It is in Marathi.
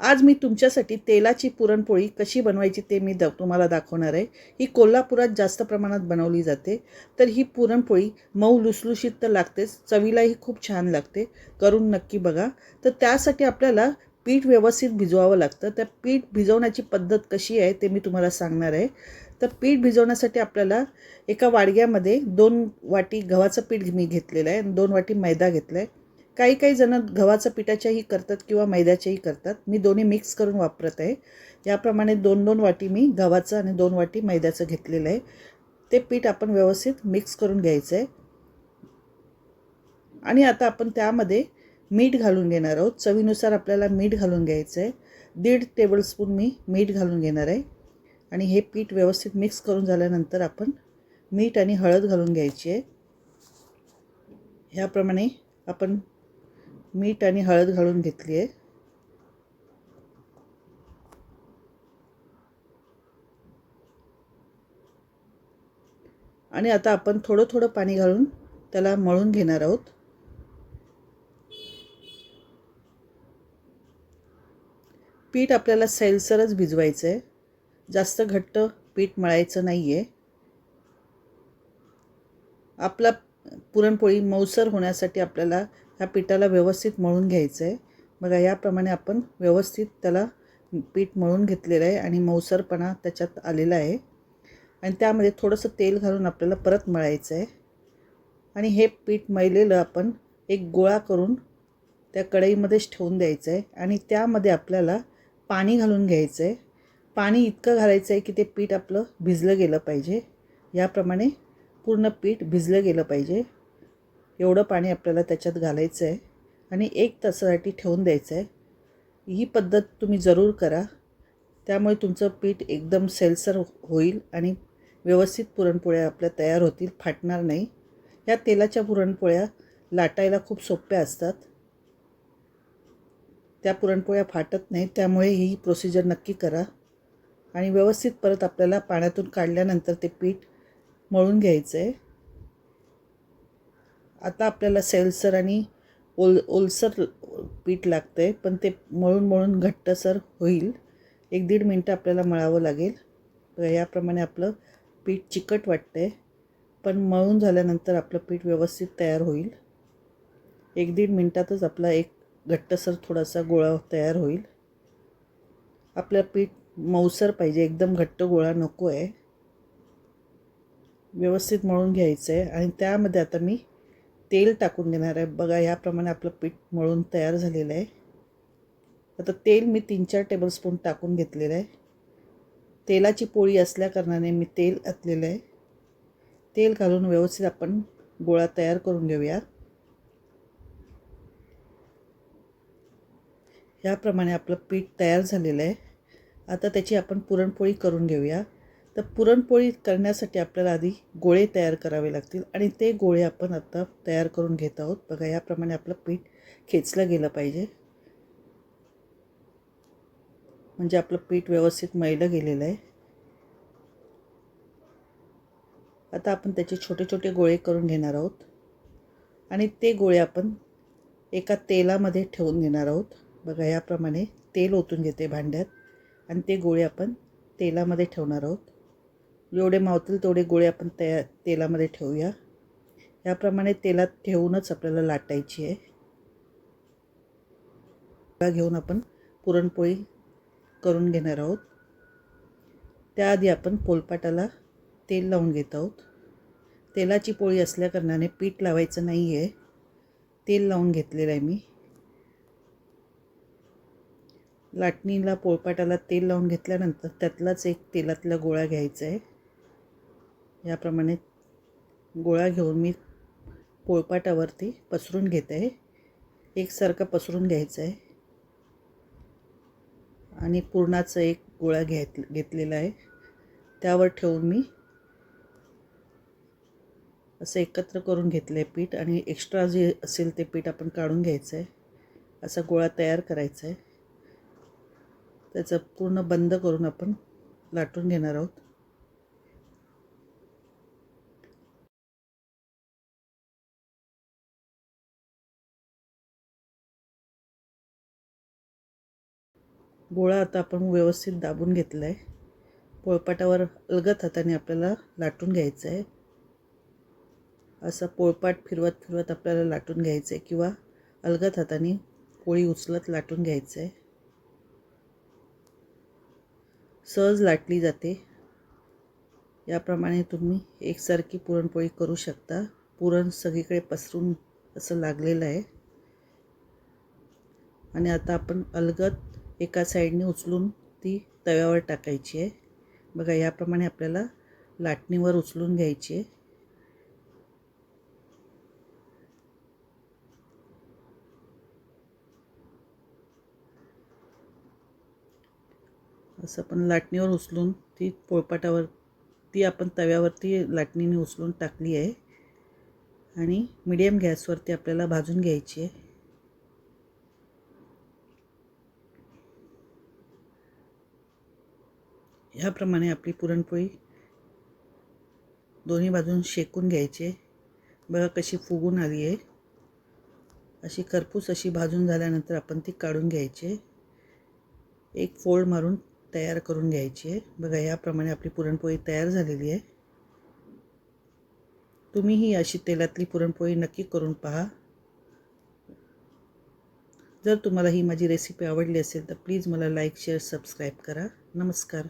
आज मी तुमच्यासाठी तेलाची पुरणपोळी कशी बनवायची ते मी द तुम्हाला दाखवणार आहे. ही कोल्हापुरात जास्त प्रमाणात बनवली जाते. तर ही पुरणपोळी मऊ लुसलुशीत तर लागतेच चवीलाही खूप छान लागते. करून नक्की बघा. तर त्यासाठी आपल्याला पीठ व्यवस्थित भिजवावं लागतं. तर पीठ भिजवण्याची पद्धत कशी आहे ते मी तुम्हाला सांगणार आहे. तर पीठ भिजवण्यासाठी आपल्याला एका वाडग्यामध्ये दोन वाटी गव्हाचं पीठ मी घेतलेलं आहे आणि दोन वाटी मैदा घेतला आहे काही काही जण गव्हाचं पिठाच्याही करतात किंवा मैद्याच्याही करतात. मी दोन्ही मिक्स करून वापरत आहे. याप्रमाणे दोन दोन वाटी मी गव्हाचं आणि दोन वाटी मैद्याचं घेतलेलं आहे. ते पीठ आपण व्यवस्थित मिक्स करून घ्यायचं आहे आणि आता आपण त्यामध्ये मीठ घालून घेणार आहोत. चवीनुसार आपल्याला मीठ घालून घ्यायचं आहे दीड टेबलस्पून मी मीठ घालून घेणार आहे. आणि हे पीठ व्यवस्थित मिक्स करून झाल्यानंतर आपण मीठ आणि हळद घालून घ्यायची आहे. ह्याप्रमाणे आपण मीठ आणि हळद घालून घेतली आहे. आणि आता आपण थोडं थोडं पाणी घालून त्याला मळून घेणार आहोत. पीठ आपल्याला सैलसरच भिजवायचं आहे जास्त घट्ट पीठ मळायचं नाही आहे आपला पुरणपोळी मऊसर होण्यासाठी आपल्याला ह्या पिठाला व्यवस्थित मळून घ्यायचं आहे बघा याप्रमाणे आपण व्यवस्थित त्याला पीठ मळून घेतलेलं आहे आणि मऊसरपणा त्याच्यात आलेला आहे. आणि त्यामध्ये थोडंसं तेल घालून आपल्याला परत मळायचं आहे आणि हे पीठ मळलेलं आपण एक गोळा करून त्या कढईमध्येच ठेवून द्यायचं आहे आणि त्यामध्ये आपल्याला पाणी घालून घ्यायचं आहे पाणी इतकं घालायचं आहे की ते पीठ आपलं भिजलं गेलं पाहिजे. याप्रमाणे पूर्ण पीठ भिजलं गेलं पाहिजे. एवढं पाणी आपल्याला त्याच्यात घालायचं आहे आणि एक तासासाठी ठेवून द्यायचं आहे ही पद्धत तुम्ही जरूर करा. त्यामुळे तुमचं पीठ एकदम सेलसर होईल आणि व्यवस्थित पुरणपोळ्या आपल्या तयार होतील फाटणार नाही. या तेलाच्या पुरणपोळ्या लाटायला खूप सोप्या असतात. त्या पुरणपोळ्या फाटत नाहीत त्यामुळे ही प्रोसिजर नक्की करा. आणि व्यवस्थित परत आपल्याला पाण्यातून काढल्यानंतर ते पीठ मळून घ्यायचं आहे आता आपल्याला सेल्सर आणि ओल ओलसर पीठ लागतं आहे पण ते मळून मळून घट्टसर होईल. एक दीड मिनटं आपल्याला मळावं लागेल. बघा याप्रमाणे आपलं पीठ चिकट वाटतं आहे पण मळून झाल्यानंतर आपलं पीठ व्यवस्थित तयार होईल. एक दीड मिनटातच आपला एक घट्टसर थोडासा गोळा तयार होईल. आपलं पीठ मऊसर पाहिजे एकदम घट्ट गोळा नको आहे व्यवस्थित मळून घ्यायचं आहे आणि त्यामध्ये आता मी तेल टाकून देणार आहे. बघा याप्रमाणे आपलं पीठ मळून तयार झालेलं आहे. आता तेल मी तीन चार टेबलस्पून टाकून घेतलेलं आहे. तेलाची पोळी असल्याकारणाने मी तेल घातलेलं आहे. तेल घालून व्यवस्थित आपण गोळा तयार करून घेऊया. ह्याप्रमाणे आपलं पीठ तयार झालेलं आहे. आता त्याची आपण पुरणपोळी करून घेऊया. तर पुरणपोळी करण्यासाठी आपल्याला आधी गोळे तयार करावे लागतील आणि ते गोळे आपण आता तयार करून घेत आहोत. बघा याप्रमाणे आपलं पीठ खेचलं गेलं पाहिजे. म्हणजे आपलं पीठ व्यवस्थित मैलं गेलेलं आहे. आता आपण त्याचे छोटे छोटे गोळे करून घेणार आहोत. आणि ते गोळे आपण एका तेलामध्ये ठेवून घेणार आहोत. बघा याप्रमाणे तेल ओतून घेते भांड्यात. आणि ते गोळे आपण तेलामध्ये ठेवणार आहोत. जेवढे मावतील तेवढे गोळे आपण त्या तेलामध्ये ठेवूया. याप्रमाणे तेलात ठेवूनच आपल्याला लाटायची आहे. घेऊन आपण पुरणपोळी करून घेणार आहोत. त्याआधी आपण पोलपाटाला तेल लावून घेत आहोत. तेलाची पोळी असल्याकारणाने पीठ लावायचं नाही आहे तेल लावून घेतलेलं आहे मी. लाटणीला पोळपाटाला तेल लावून घेतल्यानंतर त्यातलाच एक तेलातला गोळा घ्यायचा आहे. याप्रमाणे गोळा घेऊन मी पोळपाटावरती पसरून घेते. आहे एकसारखा पसरून घ्यायचं आहे. आणि पुरणाचा एक गोळा घेत घेतलेला आहे. त्यावर ठेवून मी असं एकत्र करून घेतलं आहे पीठ आणि एक्स्ट्रा जे असेल ते पीठ आपण काढून घ्यायचं आहे. असा गोळा तयार करायचा आहे. त्याचं पूर्ण बंद करून आपण लाटून घेणार आहोत. गोळा आता आपण व्यवस्थित दाबून घेतला आहे पोळपाटावर अलगत हाताने आपल्याला लाटून घ्यायचं आहे असं पोळपाट फिरवत फिरवत आपल्याला लाटून घ्यायचं आहे किंवा अलगत हाताने पोळी उचलत लाटून घ्यायचं आहे सहज लाटली जाते. याप्रमाणे तुम्ही एकसारखी पुरणपोळी करू शकता. पुरण सगळीकडे पसरून असं लागलेलं आहे. आणि आता आपण अलगद एका साईडने उचलून ती तव्यावर टाकायची आहे. बघा याप्रमाणे आपल्याला लाटणीवर उचलून घ्यायची आहे. असं आपण लाटणीवर उचलून ती पोळपाटावर ती आपण तव्यावरती लाटणीने उचलून टाकली आहे. आणि मिडियम गॅसवरती आपल्याला भाजून घ्यायची आहे. ह्याप्रमाणे आपली पुरणपोळी दोन्ही बाजून शेकून घ्यायचे बघा कशी फुगून आली आहे. अशी करपूस अशी भाजून झाल्यानंतर आपण ती काढून घ्यायची एक फोल्ड मारून तयार करून घ्यायची आहे. बघा याप्रमाणे आपली पुरणपोळी तयार झालेली आहे. तुम्हीही अशी तेलातली पुरणपोळी नक्की करून पहा. जर तुम्हाला ही माझी रेसिपी आवडली असेल तर प्लीज मला लाईक शेअर सबस्क्राईब करा. नमस्कार.